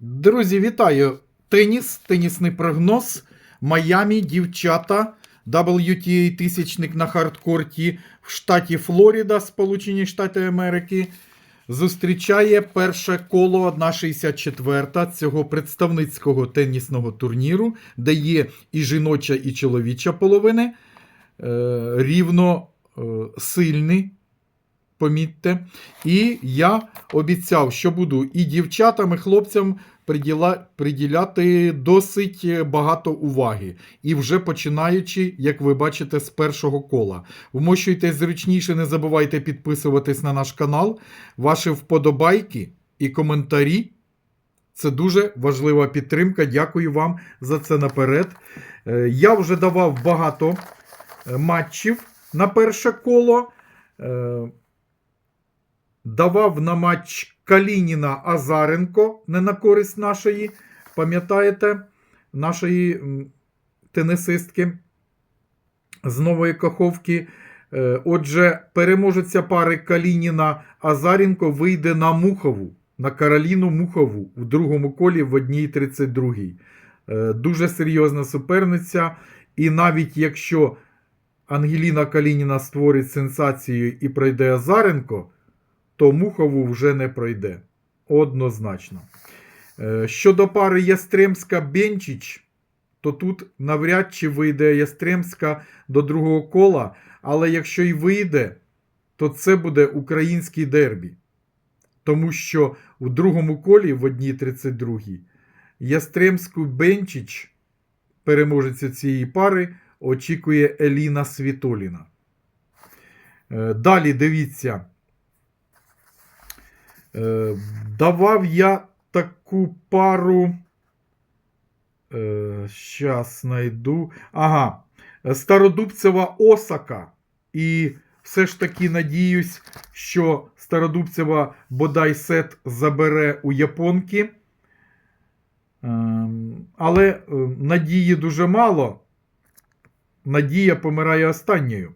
Друзі, вітаю! Теніс, тенісний прогноз. Майамі, дівчата, WTA тисячник на хардкорті в штаті Флоріда, Сполучені Штати Америки. Зустрічає перше коло 1,64 цього представницького тенісного турніру, де є і жіноча, і чоловіча половини. Е, рівно е, сильні, помітьте. І я обіцяв, що буду і дівчатам, і хлопцям приділяти досить багато уваги. І вже починаючи, як ви бачите, з першого кола. Вмощуйтесь зручніше, не забувайте підписуватись на наш канал. Ваші вподобайки і коментарі. Це дуже важлива підтримка. Дякую вам за це наперед. Е, Я вже давав багато е, матчів на перше коло. Давав на матч Калініна Азаренко не на користь нашої, пам'ятаєте, нашої м, тенісистки з нової Каховки. Е, Отже, переможеця пари Калініна Азаренко вийде на Мухову, на Кароліну Мухову в другому колі в 1.32. Е, Дуже серйозна суперниця. І навіть якщо Ангеліна Калініна створить сенсацію і пройде Азаренко, то Мухову вже не пройде. Однозначно. Е, Щодо пари Ястремська-Бенчич, то тут навряд чи вийде Ястремська до другого кола, але якщо й вийде, то це буде український дербі. Тому що у другому колі в 1.32 Ястремську Бенчич, переможеця цієї пари, очікує Еліна Світоліна. Е, Далі дивіться. Е, Давав я таку пару. Е, знайду. Ага. Стародубцева Осака. І все ж таки надіюсь, що Стародубцева бодай сет забере у японки. Ем, Але е, надії дуже мало. Надія помирає останньою.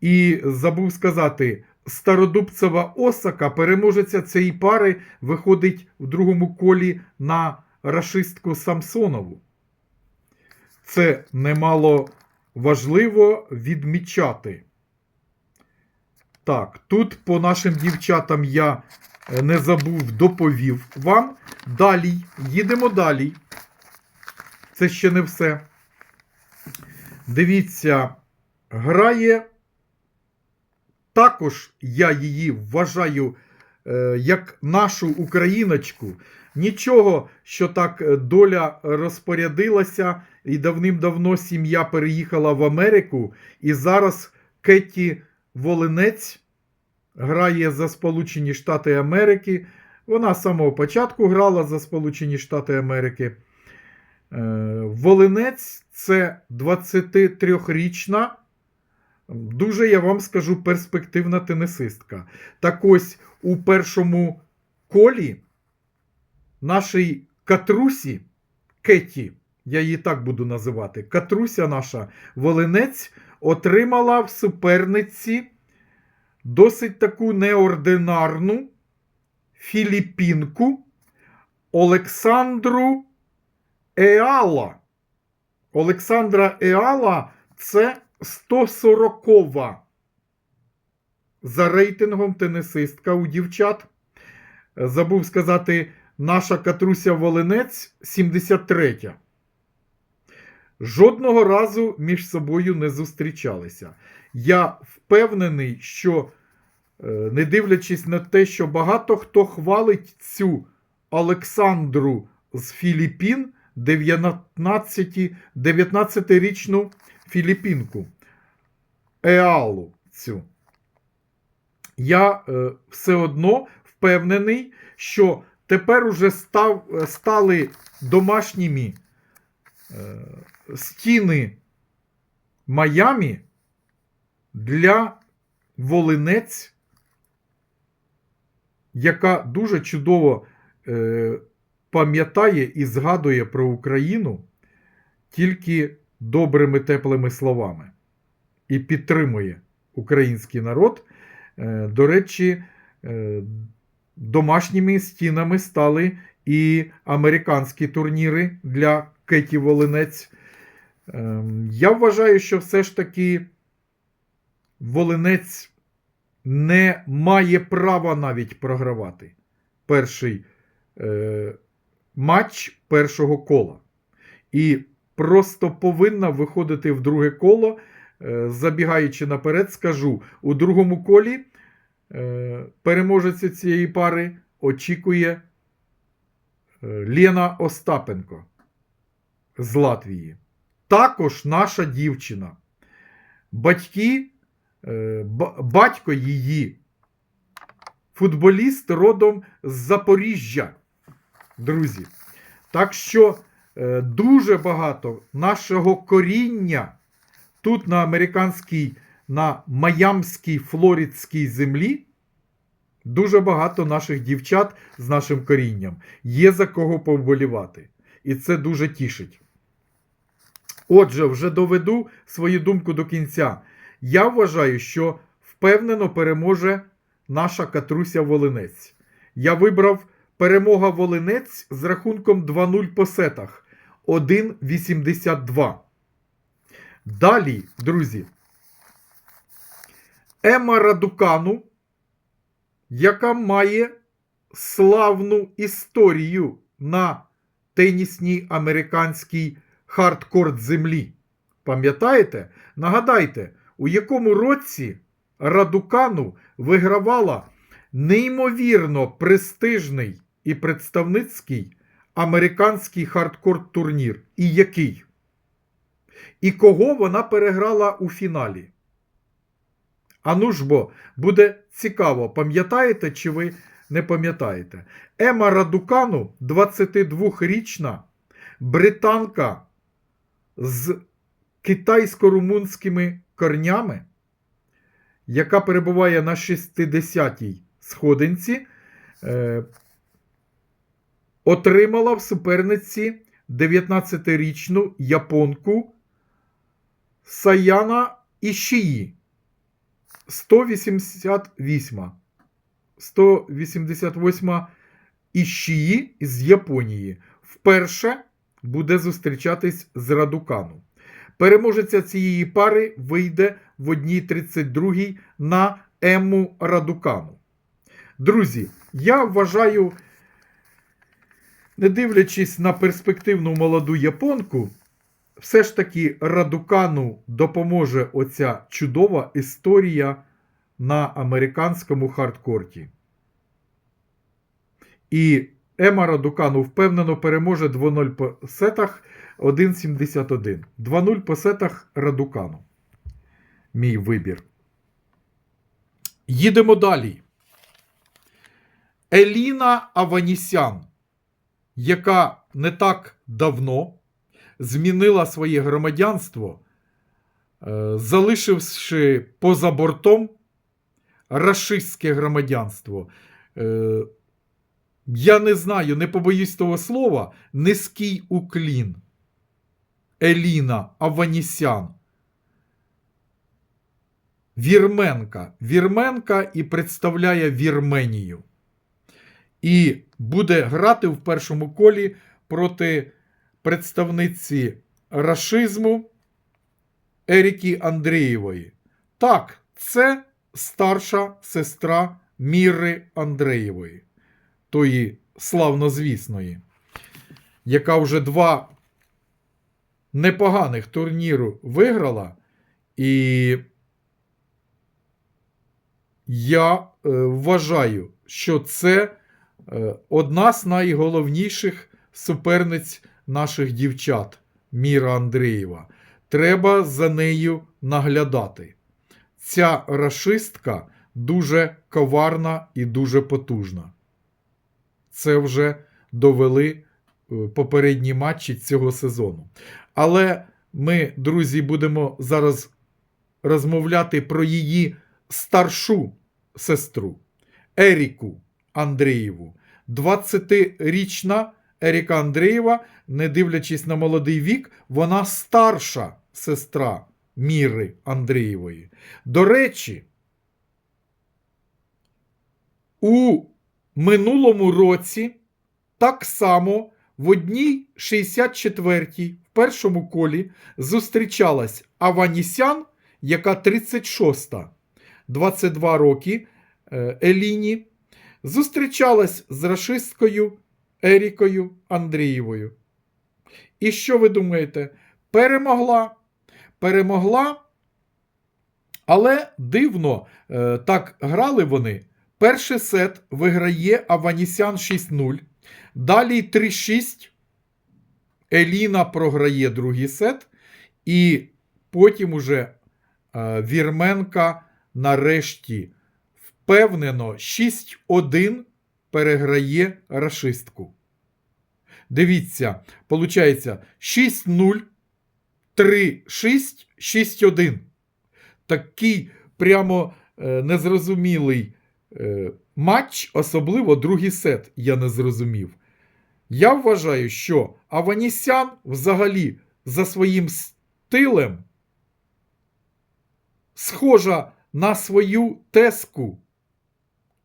І забув сказати, Стародубцева Осака, переможеця цієї пари, виходить в другому колі на рашистку Самсонову. Це немало важливо відмічати. Так, тут по нашим дівчатам я е, не забув, доповів вам. Далі, їдемо далі. Це ще не все. Дивіться, грає. Також я її вважаю е, як нашу україночку. Нічого, що так е, доля розпорядилася, і давним-давно сім'я переїхала в Америку, і зараз Кетті Волинець грає за Сполучені Штати Америки. Вона з самого початку грала за Сполучені Штати Америки. Е, Волинець це 23-річна. Дуже, я вам скажу, перспективна тенісистка. Так ось у першому колі нашій Катрусі, Кеті, я її так буду називати, Катруся наша Волинець отримала в суперниці досить таку неординарну філіппінку Олександру Еала. Олександра Еала це 140 за рейтингом тенісистка у дівчат. Забув сказати, наша Катруся Волинець 73. Жодного разу між собою не зустрічалися. Я впевнений, що, е, не дивлячись на те, що багато хто хвалить цю Олександру з Філіппін, 19 19-річну Філіппінку. Еалу цю. Я е, все одно впевнений, що тепер уже став, е, стали домашніми е, стіни Майамі для Волинець, яка дуже чудово е, пам'ятає і згадує про Україну тільки добрими теплими словами і підтримує український народ. Е, До речі, е, домашніми стінами стали і американські турніри для Кеті Волинець. Ем, Я вважаю, що все ж таки Волинець не має права навіть програвати перший е, матч першого кола. І просто повинна виходити в друге коло. Е, забігаючи наперед, скажу: у другому колі е, переможеця цієї пари очікує е, Лена Остапенко з Латвії. Також наша дівчина. Батьки, батько її, футболіст родом з Запоріжжя. Друзі. Так що дуже багато нашого коріння тут на американській, на майамській флоридській землі. Дуже багато наших дівчат з нашим корінням. Є за кого повболівати. І це дуже тішить. Отже, вже доведу свою думку до кінця. Я вважаю, що впевнено переможе наша Катруся Волинець. Я вибрав перемога Волинець з рахунком 2-0 по сетах 1,82. Далі, друзі, Ема Радукану, яка має славну історію на тенісній американській хардкорт землі. Пам'ятаєте? Нагадайте, у якому році Радукану вигравала неймовірно престижний і представницький американський хардкорт турнір. І який? І кого вона переграла у фіналі? Ану ж бо, буде цікаво, пам'ятаєте чи ви не пам'ятаєте? Ема Радукану, 22-річна британка з китайсько-румунськими корнями, яка перебуває на 60-й сходинці, е, отримала в суперниці 19-річну японку Саяна Ішії 188. 188 Ішії з Японії. Вперше буде зустрічатись з Радукану. Переможеця цієї пари вийде в 1.32 на Ему Радукану. Друзі, я вважаю, не дивлячись на перспективну молоду японку, все ж таки Радукану допоможе оця чудова історія на американському хардкорті. І Ема Радукану впевнено переможе 2-0 по сетах 1.71. 2-0 по сетах Радукану. Мій вибір. Їдемо далі. Еліна Аванісян, яка не так давно змінила своє громадянство, е, залишивши поза бортом рашистське громадянство. Е, Я не знаю, не побоюсь того слова, низький уклін. Еліна Аванісян. Вірменка. Вірменка і представляє Вірменію. І буде грати в першому колі проти представниці рашизму Еріки Андрієвої. Так, це старша сестра Міри Андреєвої, тої славнозвісної, яка вже два непоганих турніру виграла. І я е, вважаю, що це е, одна з найголовніших суперниць наших дівчат Міра Андрієва. Треба за нею наглядати. Ця рашистка дуже коварна і дуже потужна. Це вже довели е, попередні матчі цього сезону. Але ми, друзі, будемо зараз розмовляти про її старшу сестру Еріку Андрієву. 20-річна Еріка Андрієва, не дивлячись на молодий вік, вона старша сестра Міри Андрієвої. До речі, у минулому році так само в одній 64-й в першому колі зустрічалась Аванісян, яка 36-та, 22 роки е, Еліні, зустрічалась з рашисткою Ерікою Андрієвою. І що ви думаєте? Перемогла. Перемогла. Але дивно, е, так грали вони. Перший сет виграє Аванісян 6-0. Далі 3-6. Еліна програє другий сет. І потім уже е, Вірменка нарешті впевнено 6-1 переграє рашистку. Дивіться, виходить 6-0, 3-6, 6-1. Такий прямо е, незрозумілий е, матч, особливо другий сет, я не зрозумів. Я вважаю, що Аванісян взагалі за своїм стилем схожа на свою теску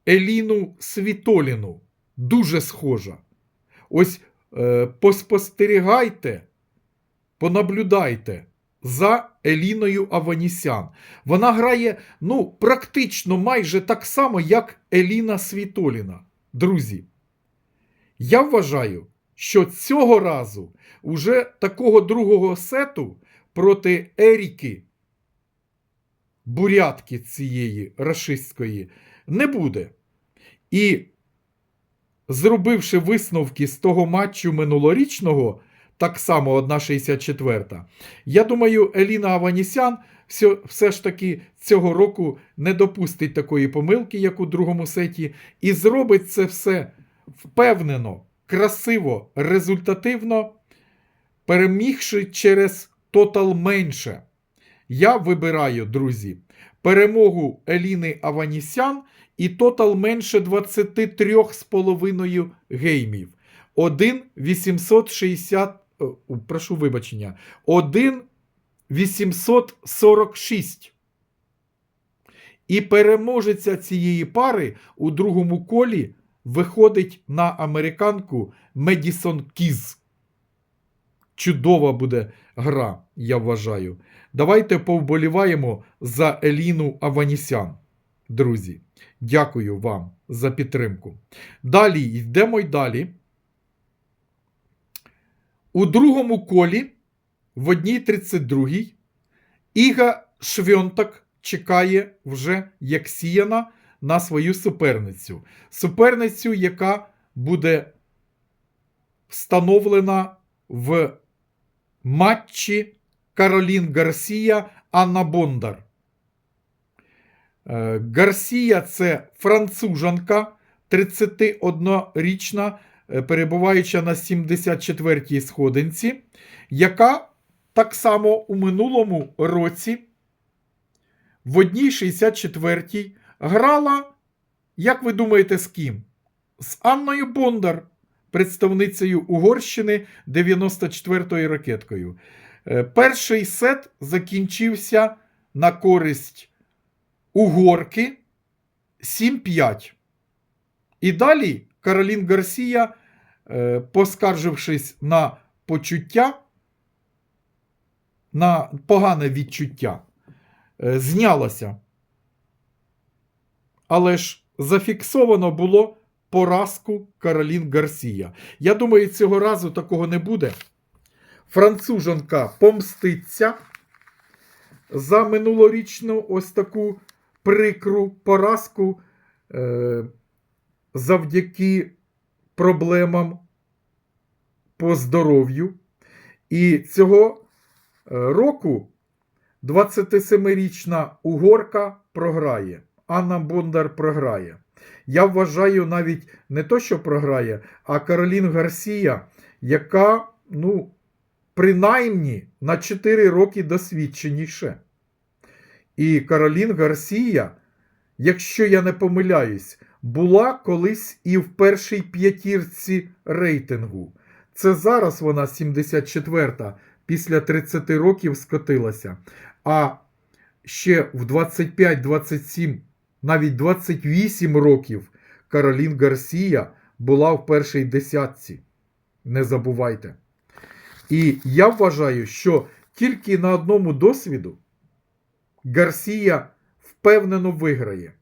Еліну Світоліну. Дуже схожа. Ось е, поспостерігайте, понаблюдайте за Еліною Аванісян. Вона грає ну, практично майже так само, як Еліна Світоліна. Друзі, я вважаю, що цього разу уже такого другого сету проти Еріки, бурятки цієї рашистської, не буде. І зробивши висновки з того матчу минулорічного, так само 1,64, я думаю, Еліна Аванісян все, все ж таки цього року не допустить такої помилки, як у другому сеті, і зробить це все впевнено, красиво, результативно, перемігши через тотал менше. Я вибираю, друзі, перемогу Еліни Аванісян і тотал менше 23,5 геймів. 1,860, о, прошу вибачення, 1,846. І переможеця цієї пари у другому колі виходить на американку Медісон Кіз. Чудова буде гра, я вважаю. Давайте повболіваємо за Еліну Аванісян. Друзі, дякую вам за підтримку. Далі йдемо й далі. У другому колі, в одній 32 Іга Швьонтак чекає вже як сіяна на свою суперницю. Суперницю, яка буде встановлена в матчі Каролін Гарсія Анна Бондар. Е, Гарсія це францужанка, 31-річна, е, перебуваюча на 74-й сходинці, яка так само у минулому році в одній 64-й грала, як ви думаєте, з ким? З Анною Бондар, представницею Угорщини 94-ю ракеткою. Е, Перший сет закінчився на користь угорки 7-5. І далі Каролін Гарсія, е, поскаржившись на почуття, на погане відчуття, е, знялася. Але ж зафіксовано було поразку Каролін Гарсія. Я думаю, цього разу такого не буде. Француженка помститься за минулорічну ось таку прикру поразку е, завдяки проблемам по здоров'ю. І цього е, року 27-річна угорка програє. Анна Бондар програє. Я вважаю навіть не то, що програє, а Каролін Гарсія, яка, ну, принаймні на 4 роки досвідченіше. І Каролін Гарсія, якщо я не помиляюсь, була колись і в першій п'ятірці рейтингу. Це зараз вона 74-та, після 30 років скотилася. А ще в 25-27, навіть 28 років Каролін Гарсія була в першій десятці. Не забувайте. І я вважаю, що тільки на одному досвіду Гарсія впевнено виграє.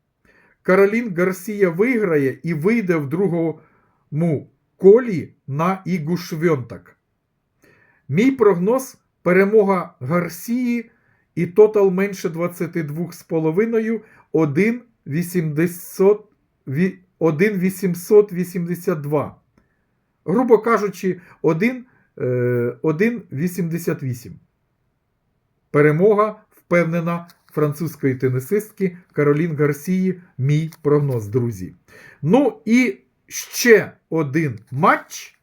Каролін Гарсія виграє і вийде в другому колі на Ігу Швьонтак. Мій прогноз перемога Гарсії і тотал менше 22,5 1,882. Грубо кажучи, 1, е, 1,88. Перемога впевнена французької тенісистки Каролін Гарсії. Мій прогноз, друзі. Ну і ще один матч.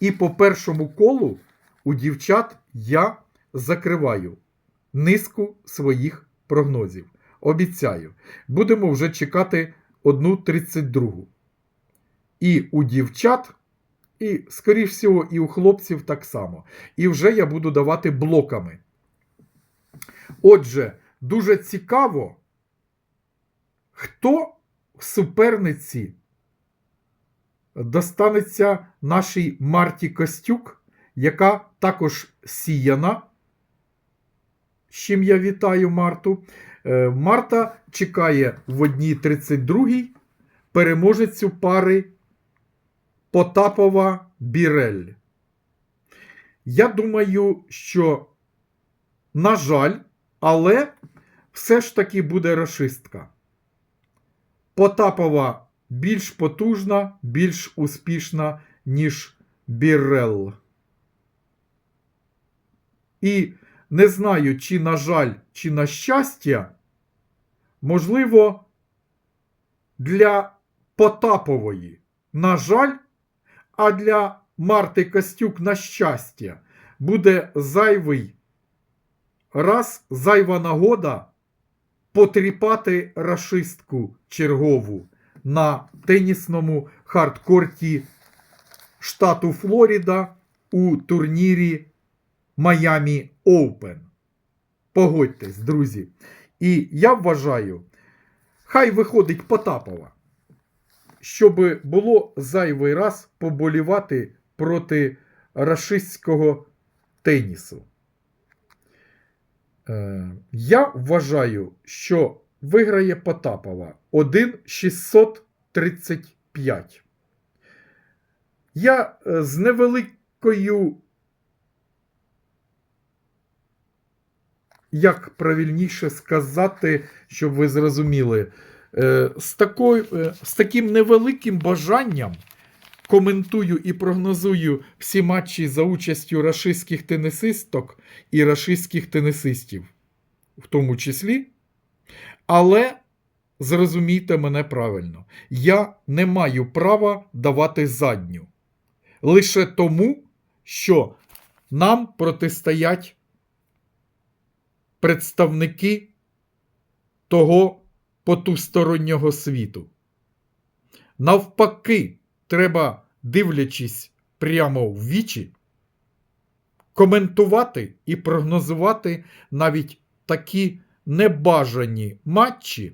І по першому колу у дівчат я закриваю низку своїх прогнозів. Обіцяю, будемо вже чекати 1.32. І у дівчат, і, скоріш всього, і у хлопців так само. І вже я буду давати блоками. Отже, дуже цікаво, хто в суперниці достанеться нашій Марті Костюк, яка також сіяна. З чим я вітаю Марту. Е, Марта чекає в одній 32 переможецю пари Потапова Бірель. Я думаю, що, на жаль, але все ж таки буде расистка. Потапова більш потужна, більш успішна, ніж Бірел. І не знаю, чи на жаль, чи на щастя, можливо, для Потапової, на жаль, а для Марти Костюк, на щастя, буде зайвий раз зайва нагода потріпати рашистку чергову на тенісному хардкорті штату Флоріда у турнірі Miami Open. Погодьтесь, друзі. І я вважаю, хай виходить Потапова, щоб було зайвий раз поболівати проти рашистського тенісу. Е, я вважаю, що виграє Потапова 1,635. Я е, з невеликою, як правильніше сказати, щоб ви зрозуміли, з, такою, е, з таким невеликим бажанням коментую і прогнозую всі матчі за участю рашистських тенісисток і рашистських тенісистів, в тому числі. Але зрозумійте мене правильно, я не маю права давати задню. Лише тому, що нам протистоять представники того потустороннього світу. Навпаки, треба, дивлячись прямо в вічі, коментувати і прогнозувати навіть такі небажані матчі.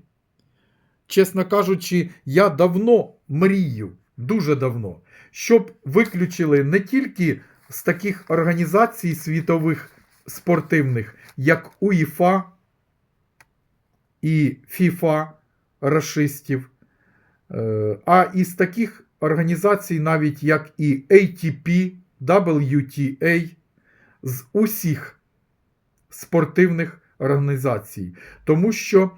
Чесно кажучи, я давно мрію, дуже давно, щоб виключили не тільки з таких організацій світових спортивних, як УЄФА і ФІФА расистів, е, а із таких організацій, навіть як і ATP, WTA, з усіх спортивних організацій. Тому що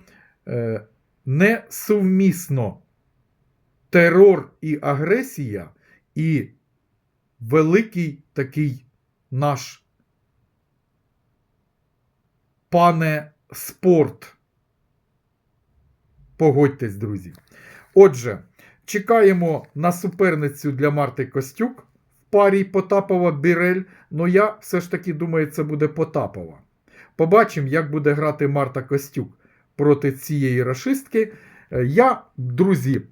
е, несумісно терор і агресія, і великий такий наш пане спорт. Погодьтесь, друзі. Отже, чекаємо на суперницю для Марти Костюк в парі Потапова Бірель. Ну я все ж таки думаю, це буде Потапова. Побачимо, як буде грати Марта Костюк проти цієї рашистки. Е, Я, друзі,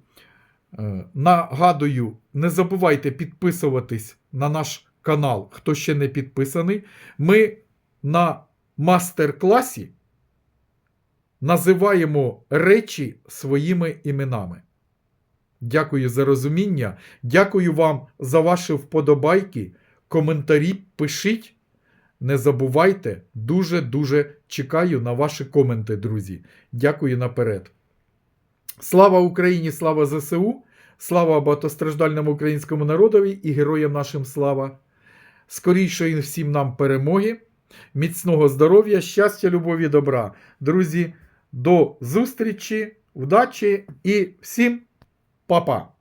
е, нагадую, не забувайте підписуватись на наш канал, хто ще не підписаний. Ми на мастер-класі називаємо речі своїми іменами. Дякую за розуміння. Дякую вам за ваші вподобайки. Коментарі пишіть. Не забувайте, дуже-дуже чекаю на ваші коменти, друзі. Дякую наперед. Слава Україні, слава ЗСУ, слава багатостраждальному українському народові і героям нашим слава. Скорішої всім нам перемоги, міцного здоров'я, щастя, любові, добра. Друзі, до зустрічі, удачі і всім па-па!